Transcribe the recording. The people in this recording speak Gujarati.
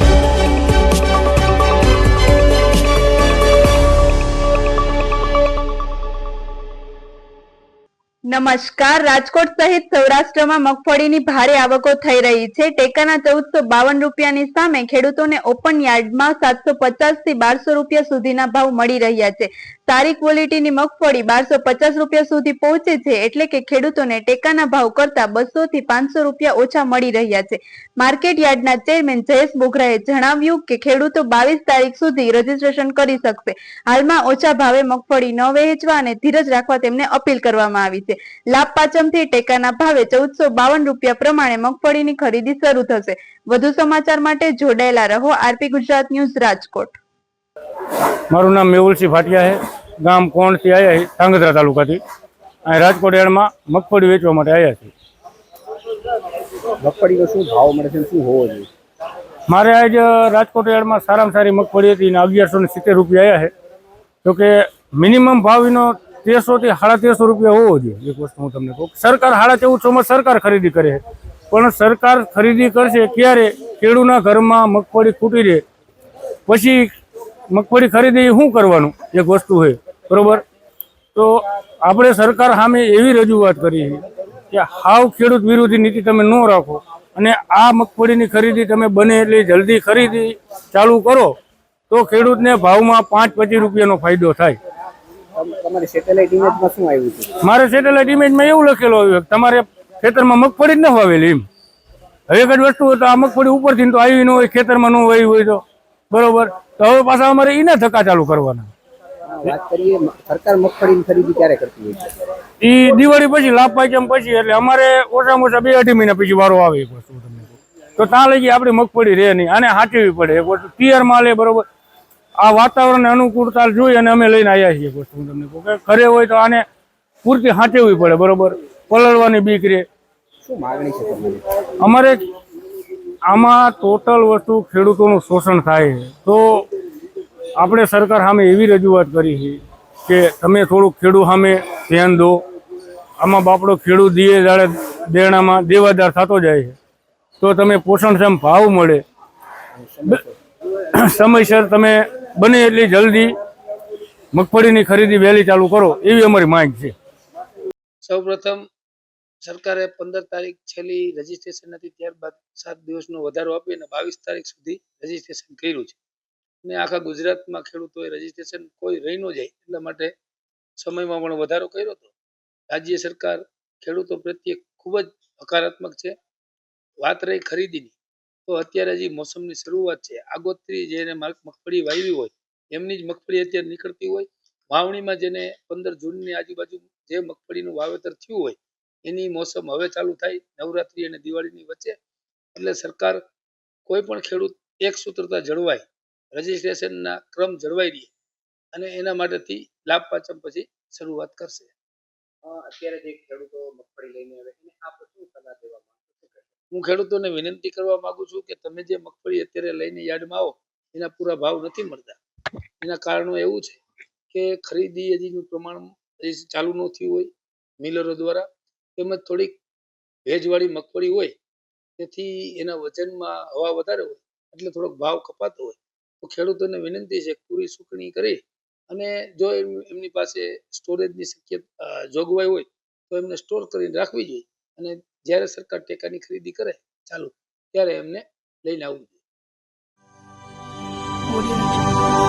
Bye. નમસ્કાર. રાજકોટ સહિત સૌરાષ્ટ્રમાં મગફળીની ભારે આવકો થઈ રહી છે. ટેકાના ચૌદસો બાવન રૂપિયાની સામે ખેડૂતોને ઓપન યાર્ડમાં સાતસો પચાસથી બારસો રૂપિયા સુધીના ભાવ મળી રહ્યા છે. સારી ક્વોલિટીની મગફળી બારસો પચાસ રૂપિયા સુધી પહોંચે છે એટલે કે ખેડૂતોને ટેકાના ભાવ કરતા બસો થી પાંચસો રૂપિયા ઓછા મળી રહ્યા છે. માર્કેટ યાર્ડના ચેરમેન જયેશ બોઘરાએ જણાવ્યું કે ખેડૂતો બાવીસ તારીખ સુધી રજીસ્ટ્રેશન કરી શકશે. હાલમાં ઓછા ભાવે મગફળી ન વહેંચવા અને ધીરજ રાખવા તેમને અપીલ કરવામાં આવી છે. લાભ પાંચમથી ટેકાના ભાવે ચૌદસો બાવન રૂપિયા પ્રમાણે મગફળીની ખરીદી શરૂ થશે. વધુ સમાચાર માટે જોડાયેલા રહો આરપી ગુજરાત ન્યૂઝ રાજકોટ. મારું નામ મેહુલસિંહ ભાટિયા છે. ગામ કોણથી આવ્યા છે? ધાંગધ્રા તાલુકાથી. અહીં રાજકોટ એડમાં મગફળી વેચવા માટે આવ્યા છે મગફળીનો શું ભાવ મળે છે શું હોવો જોઈએ? મારે આજ રાજકોટ એડમાં સારામાં સારી મગફળી હતી અને અગિયારસો ને સિત્તેર રૂપિયા આવ્યા છે. તો કે મિનિમમ ભાવ એનો તેરસો થી સાડા તેરસો રૂપિયા હોવો જોઈએ. એક વસ્તુ હું તમને કહું સરકાર સાડા ચૌદસોમાં સરકાર ખરીદી કરે છે. પણ સરકાર ખરીદી કરશે ક્યારે? ખેડૂતના ઘરમાં મગફળી ખૂટી રહે. પછી મગફળી ખરીદી શું કરવાનું? એક વસ્તુ છે બરોબર? તો આપણે સરકાર સામે એવી રજૂઆત કરી છે કે હાવ ખેડૂત વિરોધી નીતિ તમે ન રાખો. અને આ મગફળીની ખરીદી તમે બને એટલી જલ્દી ખરીદી ચાલુ કરો તો ખેડૂતને ભાવમાં પાંચ પચીસ રૂપિયાનો ફાયદો થાય. તમારી સેટેલાઇટ ઇમેજમાં શું આવ્યું છે? મારે સેટેલાઇટ ઇમેજમાં એવું લખેલું આવ્યું કે તમારે ખેતરમાં મગફળી જ ન વાવેલી એમ. હવે એક જ વસ્તુ હોય તો આ મગફળી ઉપરથી તો આવી ન હોય ખેતરમાં ન વાવી હોય તો. બરોબર? તો હવે પાછા અમારે એને ધક્કા ચાલુ કરવાના. વાત કરીએ સરકાર મગફળીની ખરીદી ક્યારે કરતી હોય છે? એ દિવાળી પછી લાભ પાંચમ પછી? એટલે અમારે ઓછામાં ઓછા બે અઢી મહિના પછી વારો આવે એક વસ્તુ તમને તો ત્યાં લગી આપણી મગફળી રહે નહીં. આને સાચવી પડે. એક વસ્તુ પિયર માલે બરોબર. આ વાતાવરણને અનુકૂળતા જોઈ અને અમે લઈને આવ્યા છીએ વસ્તુ હું તમને કહું કે ઘરે હોય તો આને પૂરતી સાચવવી પડે બરોબર? પલળવાની બીક રહે શું માગણી છે અમારે આમાં ટોટલ વસ્તુ ખેડૂતોનું શોષણ થાય છે. તો આપણે સરકાર સામે એવી રજૂઆત કરી છે કે તમે થોડુંક ખેડૂત સામે ધ્યાન દો. આમાં બાપડો ખેડૂત દીએ દાડે દેણામાં દેવાદાર થતો જાય છે. તો તમે પોષણક્ષમ ભાવ મળે. સમયસર તમે બને એટલી જલ્દી મગફળીની ખરીદી વહેલી ચાલુ કરો, એવી અમારી માંગ છે. સૌપ્રથમ સરકારે પંદર તારીખ છેલ્લી રજીસ્ટ્રેશન હતી, ત્યારબાદ સાત દિવસનો વધારો આપી અને બાવીસ તારીખ સુધી રજીસ્ટ્રેશન કર્યું છે. અને આખા ગુજરાતમાં ખેડૂતોએ રજીસ્ટ્રેશન કોઈ રહી ન જાય, એટલા માટે સમયમાં પણ વધારો કર્યો હતો. રાજ્ય સરકાર ખેડૂતો પ્રત્યે ખૂબ જ હકારાત્મક છે. વાત રહી ખરીદીની. તો અત્યારે હજી મોસમની શરૂઆત છે, આગોતરી જેને મગફળી વાવી હોય, એમની જ મગફળી અત્યારે નીકળતી હોય. વાવણીમાં જેને પંદર જૂનની આજુબાજુ જે મગફળીનું વાવેતર થયું હોય, એની મોસમ હવે ચાલુ થાય નવરાત્રી અને દિવાળીની વચ્ચે. એટલે સરકાર કોઈ પણ ખેડૂત એક સૂત્રતા જળવાય, રજીસ્ટ્રેશનના ક્રમ જળવાઈ રહે અને એના માટેથી લાભ પાંચમ પછી શરૂઆત કરશે. અત્યારે જે ખેડૂતો મગફળી લઈને આવે એને આપ શું સલાહ દેવા માંગો છો હું ખેડૂતોને વિનંતી કરવા માંગુ છું કે તમે જે મગફળી અત્યારે લઈને યાર્ડમાં આવો, એના પૂરા ભાવ નથી મળતા. એના કારણો એવું છે કે ખરીદી હજીનું પ્રમાણ ચાલુ ન થયું હોય મિલરો દ્વારા, તેમજ થોડીક ભેજવાળી મગફળી હોય, તેથી એના વજનમાં હવા વધારે હોય, એટલે થોડોક ભાવ કપાતો હોય. તો ખેડૂતોને વિનંતી છે પૂરી સુકણી કરી અને જો એમની પાસે સ્ટોરેજની શક્યતા જોગવાઈ હોય તો એમને સ્ટોર કરીને રાખવી જોઈએ. અને જ્યારે સરકાર ટેકાની ખરીદી કરે ચાલુ ત્યારે એમને લઈને આવવું જોઈએ.